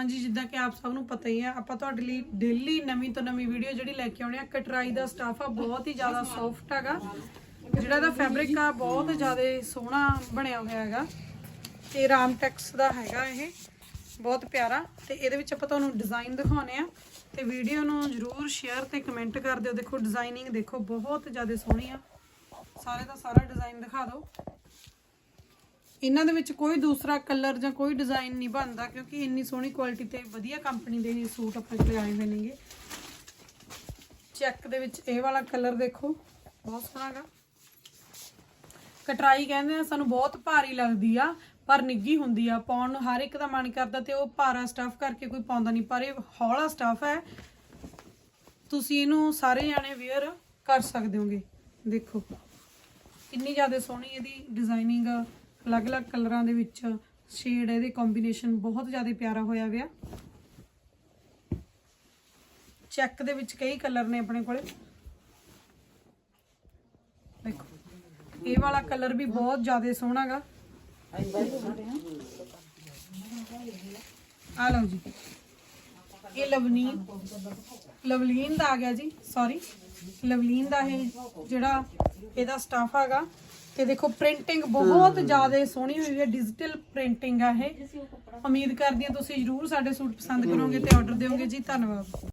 ਹਾਂਜੀ, ਜਿੱਦਾਂ ਕਿ ਆਪ ਸਭ ਨੂੰ ਪਤਾ ਹੀ ਆ ਆਪਾਂ ਤੁਹਾਡੇ ਲਈ ਡੇਲੀ ਨਵੀਂ ਤੋਂ ਨਵੀਂ ਵੀਡੀਓ ਜਿਹੜੀ ਲੈ ਕੇ ਆਉਣੇ ਆ। ਕਟਰਾਈ ਦਾ ਸਟਾਫ ਆ, ਬਹੁਤ ਹੀ ਜ਼ਿਆਦਾ ਸੌਫਟ ਹੈਗਾ। ਜਿਹੜਾ ਇਹਦਾ ਫੈਬਰਿਕ ਆ, ਬਹੁਤ ਜ਼ਿਆਦਾ ਸੋਹਣਾ ਬਣਿਆ ਹੋਇਆ ਹੈਗਾ। ਤੇ ਰਾਮਟੈਕਸ ਦਾ ਹੈਗਾ ਇਹ, ਬਹੁਤ ਪਿਆਰਾ। ਤੇ ਇਹਦੇ ਵਿੱਚ ਆਪਾਂ ਤੁਹਾਨੂੰ ਡਿਜ਼ਾਈਨ ਦਿਖਾਉਣੇ ਆ। ਤੇ ਵੀਡੀਓ ਨੂੰ ਜਰੂਰ ਸ਼ੇਅਰ ਤੇ ਕਮੈਂਟ ਕਰ ਦਿਓ। ਦੇਖੋ ਡਿਜ਼ਾਈਨਿੰਗ ਦੇਖੋ, ਬਹੁਤ ਜ਼ਿਆਦਾ ਸੋਹਣੀ ਆ। ਸਾਰੇ ਦਾ ਸਾਰਾ ਡਿਜ਼ਾਈਨ ਦਿਖਾ ਦਿਓ। ਇਹਨਾਂ ਦੇ ਵਿੱਚ ਕੋਈ ਦੂਸਰਾ ਕਲਰ ਜਾਂ ਕੋਈ ਡਿਜ਼ਾਈਨ ਨਹੀਂ ਬਣਦਾ ਕਿਉਂਕਿ ਇੰਨੀ ਸੋਹਣੀ ਕੁਆਲਿਟੀ ਤੇ ਵਧੀਆ ਕੰਪਨੀ ਦੇ ਇਹ ਸੂਟ ਆਪਣੇ ਕੋਲ ਆਏ ਹੋਏ ਨੇਗੇ। ਚੈੱਕ ਦੇ ਵਿੱਚ ਇਹ ਵਾਲਾ ਕਲਰ ਦੇਖੋ, ਬਹੁਤ ਸੋਹਣਾ ਕਟਰਾਈ ਕਹਿੰਦੇ ਆ, ਸਾਨੂੰ ਬਹੁਤ ਭਾਰੀ ਲੱਗਦੀ ਆ, ਪਰ ਨਿੱਗੀ ਹੁੰਦੀ ਆ, ਪਾਉਣ ਨੂੰ ਹਰ ਇੱਕ ਦਾ ਮਨ ਕਰਦਾ ਤੇ ਉਹ ਭਾਰਾ ਸਟਫ ਕਰਕੇ ਕੋਈ ਪਾਉਂਦਾ ਨਹੀਂ, ਪਰ ਇਹ ਹੌਲਾ ਸਟਫ ਹੈ। ਤੁਸੀਂ ਇਹਨੂੰ ਸਾਰੇ ਜਾਣੇ ਵੇਅਰ ਕਰ ਸਕਦੇ ਹੋਗੇ, ਦੇਖੋ। ਕਿੰਨੀ ਜ਼ਿਆਦਾ ਸੋਹਣੀ ਇਹਦੀ ਡਿਜ਼ਾਈਨਿੰਗ ਅਲੱਗ-ਅਲੱਗ ਕਲਰਾਂ ਦੇ ਵਿੱਚ ਸ਼ੇਡ ਇਹਦੇ ਕੰਬੀਨੇਸ਼ਨ ਬਹੁਤ ਜ਼ਿਆਦਾ ਪਿਆਰਾ ਹੋਇਆ ਹੋਇਆ ਚੈੱਕ ਦੇ ਵਿੱਚ ਕਈ ਕਲਰ ਨੇ ਆਪਣੇ ਕੋਲੇ। ਦੇਖੋ, ਇਹ ਵਾਲਾ ਕਲਰ ਵੀ ਬਹੁਤ ਜ਼ਿਆਦਾ ਸੋਹਣਾ ਗਾ। ਆ ਲਓ ਜੀ। ਇਹ ਲਵਲੀਨ ਲਵਲੀਨ ਦਾ ਆ ਗਿਆ ਜੀ ਸੌਰੀ ਲਵਲੀਨ ਦਾ ਇਹ ਜਿਹੜਾ ਇਹਦਾ ਸਟਾਫ ਹੈਗਾ ਤੇ ਦੇਖੋ ਪ੍ਰਿੰਟਿੰਗ ਬਹੁਤ ਜ਼ਿਆਦਾ ਸੋਹਣੀ ਹੋਈ ਹੈ ਡਿਜੀਟਲ ਪ੍ਰਿੰਟਿੰਗ ਆ ਇਹ। ਉਮੀਦ ਕਰਦੀ ਹਾਂ ਤੁਸੀਂ ਜਰੂਰ ਸਾਡੇ ਸੂਟ ਪਸੰਦ ਕਰੋਗੇ ਤੇ ਆਰਡਰ ਦਿਓਗੇ ਜੀ ਧੰਨਵਾਦ।